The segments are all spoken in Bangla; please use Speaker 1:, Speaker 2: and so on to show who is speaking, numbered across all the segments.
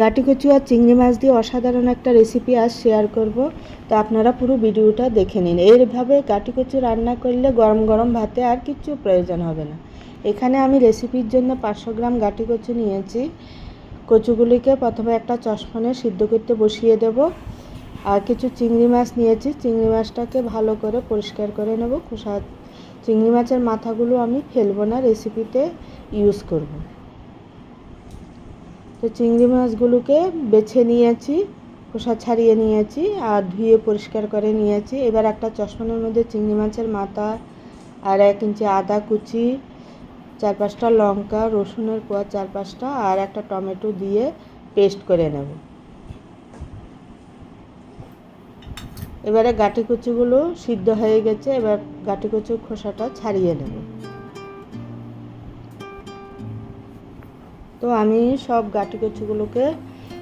Speaker 1: গাটি কচু আর চিংড়ি মাছ দিয়ে অসাধারণ একটা রেসিপি আজ শেয়ার করব। তো আপনারা পুরো ভিডিওটা দেখে নিন। এইভাবে গাটি কচু রান্না করলে গরম গরম ভাতে আর কিচ্ছু প্রয়োজন হবে না। এখানে আমি রেসিপির জন্য পাঁচশো গ্রাম গাটি কচু নিয়েছি। কচুগুলিকে প্রথমে একটা চশমানে সিদ্ধ করতে বসিয়ে দেব। আর কিছু চিংড়ি মাছ নিয়েছি। চিংড়ি মাছটাকে ভালো করে পরিষ্কার করে নেব। খোসা চিংড়ি মাছের মাথাগুলো আমি ফেলব না রেসিপিতে ইউজ করব। তো চিংড়ি মাছগুলোকে বেছে নিয়েছি, খোসা ছাড়িয়ে নিয়েছি আর ধুয়ে পরিষ্কার করে নিয়েছি। এবার একটা চশমানের মধ্যে চিংড়ি মাছের মাথা আর এক ইঞ্চি আদা কুচি, চার পাঁচটা লঙ্কা, রসুনের কোয়া চার পাঁচটা আর একটা টমেটো দিয়ে পেস্ট করে নেব। এবারে গাটি কুচিগুলো সিদ্ধ হয়ে গেছে, এবার গাটি কুচির খোসাটা ছাড়িয়ে নেব। তো আমি সব গাটি কচুগুলোকে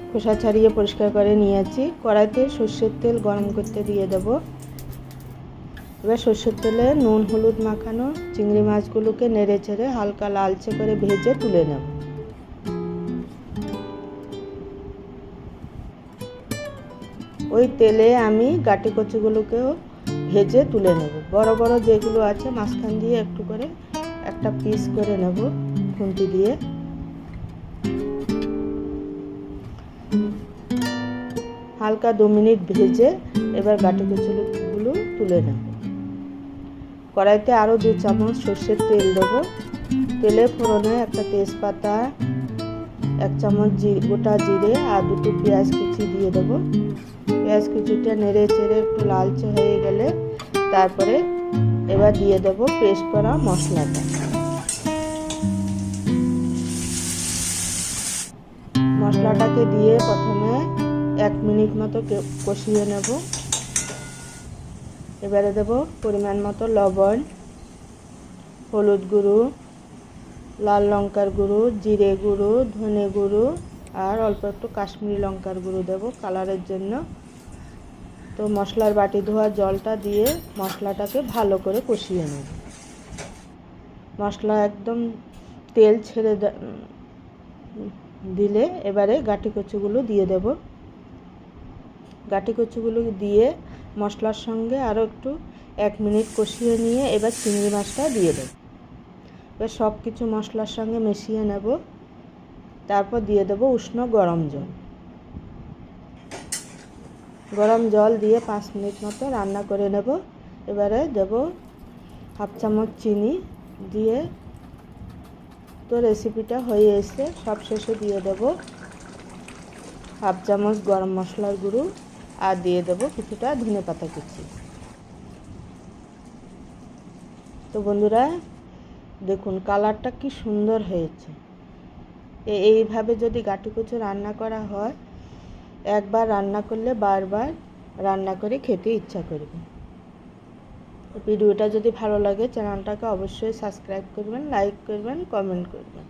Speaker 1: খোসা ছাড়িয়ে পরিষ্কার করে নিয়েছি। কড়াইতে সর্ষের তেল গরম করতে দিয়ে দেব। এবার সর্ষের তেলে নুন, হলুদ মাখানো চিংড়ি মাছগুলোকে নেড়ে চেড়ে হালকা লালচে করে ভেজে তুলে নেব। ওই তেলে আমি গাটি কচুগুলোকেও ভেজে তুলে নেব। বড় বড় যেগুলো আছে মাঝখান দিয়ে একটু করে একটা পিস করে নেব খুন্তি দিয়ে। হালকা দু মিনিট ভেজে এবার গাটি কচুগুলো তুলে নেব। কড়াইতে আরও দু চামচ সর্ষের তেল দেবো। তেলে ফোড়নে একটা তেজপাতা, এক চামচ জি, গোটা জিরে আর দুটো পেঁয়াজ কুচি দিয়ে দেবো। পেঁয়াজ কুচিটা নেড়ে চেড়ে একটু লালচে হয়ে গেলে তারপরে এবার দিয়ে দেবো পেস্ট করা মশলাটা। মশলাটাকে দিয়ে প্রথমে এক মিনিট মতো কষিয়ে নেব। এবারে দেব পরিমাণ মতো লবণ, হলুদ গুঁড়ো, লাল লঙ্কার গুঁড়ো, জিরে গুঁড়ো, ধনে গুঁড়ো আর অল্প একটু কাশ্মীরি লঙ্কার গুঁড়ো দেবো কালারের জন্য। তো মশলার বাটি ধোয়া জলটা দিয়ে মশলাটাকে ভালো করে কষিয়ে নেব। মশলা একদম তেল ছেড়ে দিলে এবারে গাটি কচুগুলো দিয়ে দেব। গাটি কচুগুলো দিয়ে মশলার সঙ্গে আরও একটু এক মিনিট কষিয়ে নিয়ে এবার চিংড়ি মাছটা দিয়ে দেব। এবার সব কিছু মশলার সঙ্গে মিশিয়ে নেব। তারপর দিয়ে দেব উষ্ণ গরম জল। গরম জল দিয়ে পাঁচ মিনিট মতো রান্না করে নেব। এবারে দেব হাফ চামচ চিনি দিয়ে তো রেসিপিটা হয়ে এসে সব শেষে দিয়ে দেব হাফ চামচ গরম মশলার গুঁড়ো আর দিয়ে দেব কিছুটা ধনে পাতা কুচি। তো বন্ধুরা, দেখুন কালারটা কি সুন্দর হয়েছে। এইভাবে যদি গাটি কচু রান্না করা হয়, একবার রান্না করলে বারবার রান্না করে খেতে ইচ্ছা করবে। ভিডিওটা যদি ভালো লাগে চ্যানেলটাকে অবশ্যই সাবস্ক্রাইব করবেন লাইক করবেন কমেন্ট করবেন।